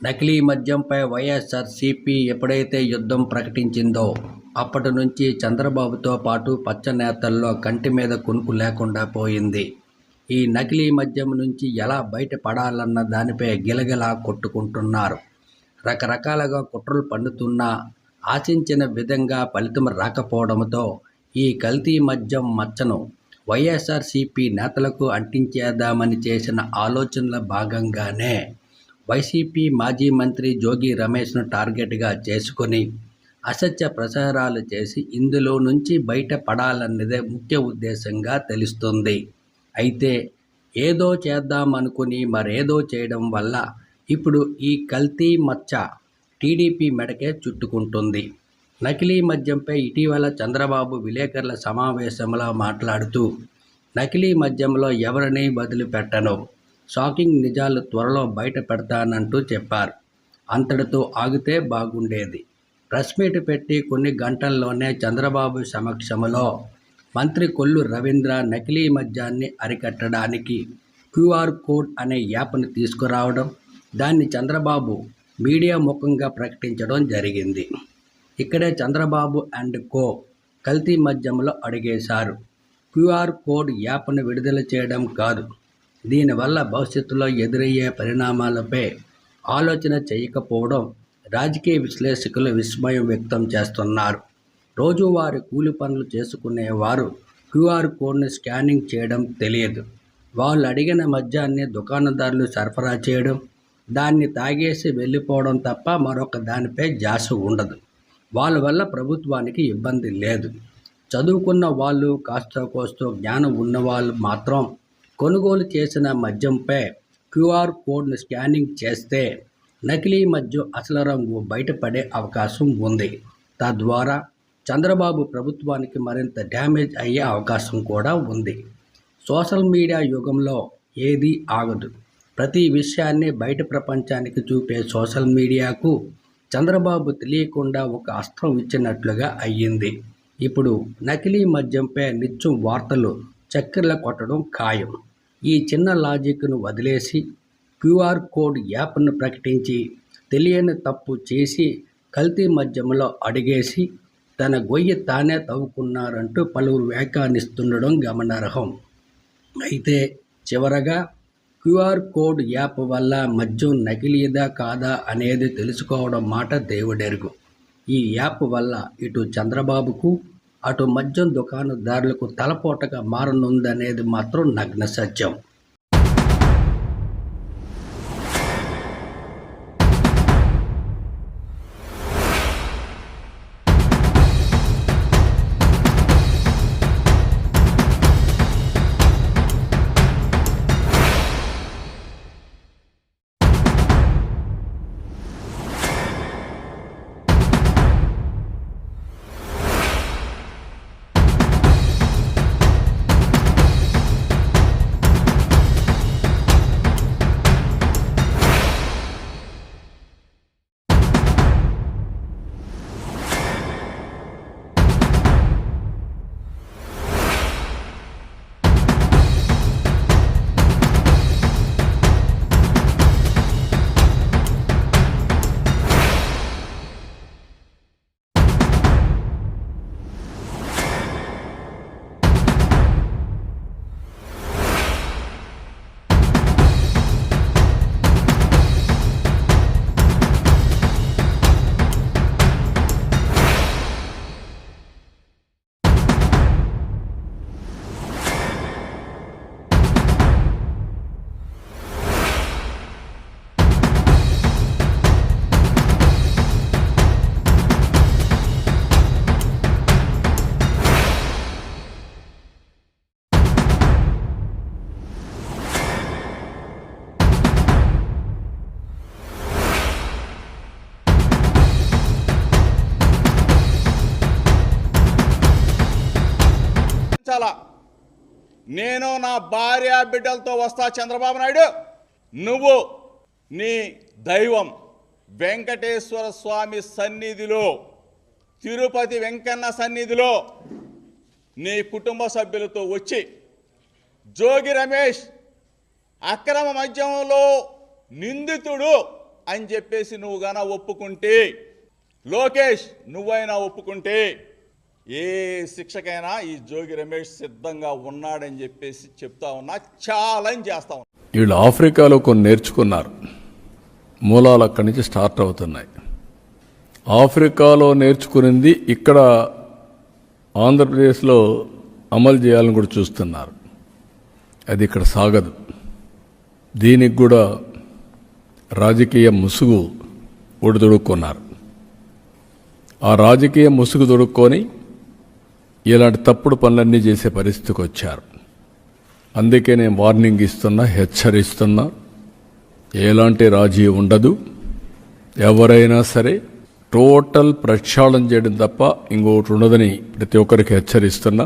నకిలీ మద్యంపై వైఎస్ఆర్సీపీ ఎప్పుడైతే యుద్ధం ప్రకటించిందో అప్పటి నుంచి చంద్రబాబుతో పాటు పచ్చ నేతల్లో కంటి మీద కునుకు లేకుండా పోయింది. ఈ నకిలీ మద్యం నుంచి ఎలా బయటపడాలన్న దానిపై గిలగిలా కొట్టుకుంటున్నారు. రకరకాలుగా కుట్రలు పండుతున్నా ఆశించిన విధంగా ఫలితం రాకపోవడంతో ఈ కల్తీ మద్యం మచ్చను వైఎస్ఆర్సీపీ నేతలకు అంటించేద్దామని చేసిన ఆలోచనల భాగంగానే వైసీపీ మాజీ మంత్రి జోగి రమేష్ను టార్గెట్గా చేసుకొని అసత్య ప్రచారాలు చేసి ఇందులో నుంచి బయటపడాలన్నదే ముఖ్య ఉద్దేశంగా తెలుస్తుంది. అయితే ఏదో చేద్దామనుకుని మరేదో చేయడం వల్ల ఇప్పుడు ఈ కల్తీ మచ్చ టీడీపీ మెడకే చుట్టుకుంటుంది. నకిలీ మద్యంపై ఇటీవల చంద్రబాబు విలేకరుల సమావేశంలో మాట్లాడుతూ నకిలీ మద్యంలో ఎవరిని వదిలిపెట్టను? షాకింగ్ నిజాలు త్వరలో బయట పెడతానంటూ చెప్పారు. అంతటితో ఆగితే బాగుండేది. ప్రెస్ మీట్ పెట్టి కొన్ని గంటల్లోనే చంద్రబాబు సమక్షంలో మంత్రి కొల్లు రవీంద్ర నకిలీ మద్యాన్ని అరికట్టడానికి క్యూఆర్ కోడ్ అనే యాప్ను తీసుకురావడం దాన్ని చంద్రబాబు మీడియా ముఖంగా ప్రకటించడం జరిగింది. ఇక్కడే చంద్రబాబు అండ్ కో కల్తీ మద్యంలో అడిగేశారు. క్యూఆర్ కోడ్ యాప్ను విడుదల చేయడం కాదు. దీనివల్ల భవిష్యత్తులో ఎదురయ్యే పరిణామాలపై ఆలోచన చేయకపోవడం రాజకీయ విశ్లేషకులు విస్మయం వ్యక్తం చేస్తున్నారు. రోజువారి కూలి పనులు చేసుకునేవారు క్యూఆర్ కోడ్ని స్కానింగ్ చేయడం తెలియదు. వాళ్ళు అడిగిన మద్యాన్ని దుకాణదారులు సరఫరా చేయడం దాన్ని తాగేసి వెళ్ళిపోవడం తప్ప మరొక దానిపై జాస ఉండదు. వాళ్ళ వల్ల ప్రభుత్వానికి ఇబ్బంది లేదు. చదువుకున్న వాళ్ళు కాస్త కోస్తో జ్ఞానం ఉన్నవాళ్ళు మాత్రం కొనుగోలు చేసిన మద్యంపై క్యూఆర్ కోడ్ను స్కానింగ్ చేస్తే నకిలీ మద్యం అసలు రంగు బయటపడే అవకాశం ఉంది. తద్వారా చంద్రబాబు ప్రభుత్వానికి మరింత డ్యామేజ్ అయ్యే అవకాశం కూడా ఉంది. సోషల్ మీడియా యుగంలో ఏదీ ఆగదు. ప్రతి విషయాన్ని బయట ప్రపంచానికి చూపే సోషల్ మీడియాకు చంద్రబాబు తెలియకుండా ఒక అస్త్రం ఇచ్చినట్లుగా అయ్యింది. ఇప్పుడు నకిలీ మద్యంపై నిత్యం వార్తలు చక్కెర్ల కొట్టడం ఖాయం. ఈ చిన్న లాజిక్ను వదిలేసి క్యూఆర్ కోడ్ యాప్ను ప్రకటించి తెలియని తప్పు చేసి కల్తీ మధ్యంలో అడిగేసి తన గొయ్యి తానే తవ్వుకున్నారంటూ పలువురు వ్యాఖ్యానిస్తుండడం గమనార్హం. అయితే చివరగా క్యూఆర్ కోడ్ యాప్ వల్ల మద్యం నకిలీదా కాదా అనేది తెలుసుకోవడం మాట దేవుడెరుగు. ఈ యాప్ వల్ల ఇటు చంద్రబాబుకు అటు మద్యం దుకాణదారులకు తలపోటగా మారనుందనేది మాత్రం నగ్న సత్యం. చాలా నేను నా భార్య బిడ్డలతో వస్తా చంద్రబాబు నాయుడు. నువ్వు నీ దైవం వెంకటేశ్వర స్వామి సన్నిధిలో తిరుపతి వెంకన్న సన్నిధిలో నీ కుటుంబ సభ్యులతో వచ్చి జోగి రమేష్ అక్రమ మద్యంలో నిందితుడు అని చెప్పేసి నువ్వు గాన ఒప్పుకుంటే లోకేష్ నువ్వైనా ఒప్పుకుంటే ఏ శిక్షకైనా ఈ జోగి రమేష్ సిద్ధంగా ఉన్నాడని చెప్పేసి చెప్తా ఉన్నా ఛాలెంజ్ చేస్తా ఉన్నా. వీళ్ళు ఆఫ్రికాలో కొన్ని నేర్చుకున్నారు. మూలాలు అక్కడి నుంచి స్టార్ట్ అవుతున్నాయి. ఆఫ్రికాలో నేర్చుకునింది ఇక్కడ ఆంధ్రప్రదేశ్లో అమలు చేయాలని కూడా చూస్తున్నారు. అది ఇక్కడ సాగదు. దీనికి కూడా రాజకీయ ముసుగు ఒడిదొడుక్కున్నారు. ఆ రాజకీయ ముసుగు దొడుక్కొని ఇలాంటి తప్పుడు పనులన్నీ చేసే పరిస్థితికి వచ్చారు. అందుకే నేను వార్నింగ్ ఇస్తున్నా హెచ్చరిస్తున్నా. ఎలాంటి రాజీ ఉండదు. ఎవరైనా సరే టోటల్ ప్రక్షాళన చేయడం తప్ప ఇంకోటి ఉండదని ప్రతి ఒక్కరికి హెచ్చరిస్తున్నా.